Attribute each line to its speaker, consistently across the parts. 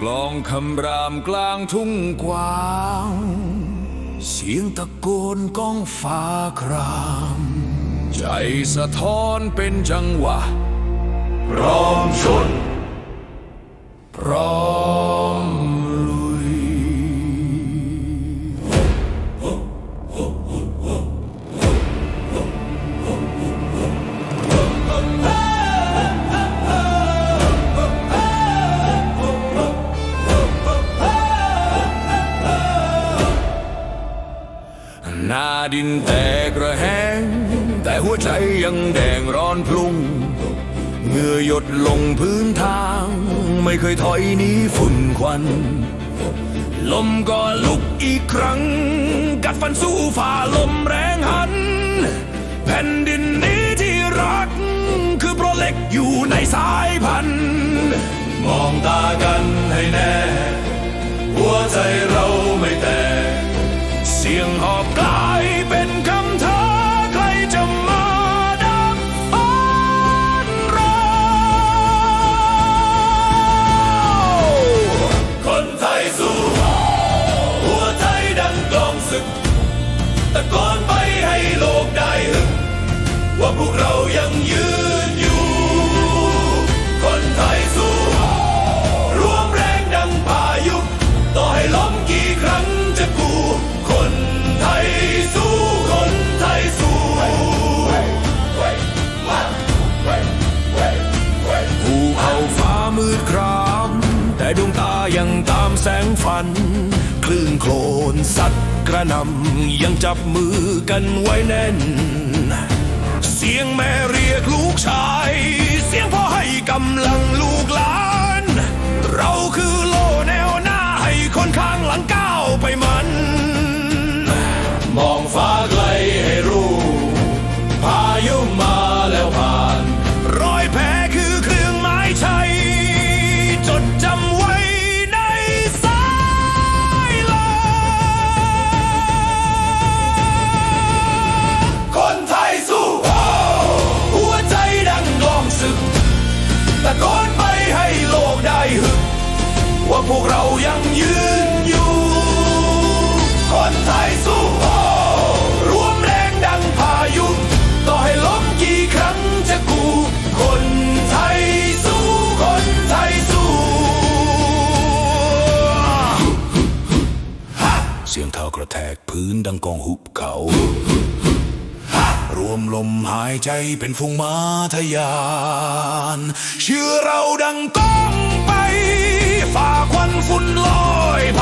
Speaker 1: กลองคำรามกลางทุ่งกว้าง เสียงตะโกนก้องฟ้าคราม ใจสะท้อนเป็นจังหวะพร้อมชนพร้อม หน้าดินแตกระแหง แต่หัวใจยังแดงร้อนพลุ่งเงื่อหยดลงพื้นทาง ไม่เคยถอยหนีฝุ่นควัน ลมก็ลุกอีกครั้ง กัดฟันสู้ฝ่าลมแรงหัน แผ่นดินนี้ที่รัก คือเพราะเล็กอยู่ในสายพันธุ์มองตากันให้แน่ หัวใจเรา สียงหอบกลายเป็นคำท้าใครจะมาดับฝันเราคนไทยสู้หัวใจดังกลองศึก ตะโกนไปให้โลกได้หึงว่าพวกเรายังยืน ดวงตายังตามแสงฝัน คลื่นโคลนสัตย์กระนำยังจับมือกันไว้แน่น เสียงแม่เรียกลูกชาย เสียงพ่อให้กำลังลูกหลาน ว่าพวกเรายังยืนอยู่ คนไทยสู้รวมแรงดังพายุ ต่อให้ล้มกี่ครั้งจะกูคนไทยสู้คนไทยสู้เสียงเท้ากระแทกพื้นดังกองหุบเขา รวมลมหายใจเป็นฝูงมาทะยาน เชื่อเราดังก้องไป ฝ่าควันฝุ่นลอยผา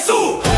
Speaker 1: Sul!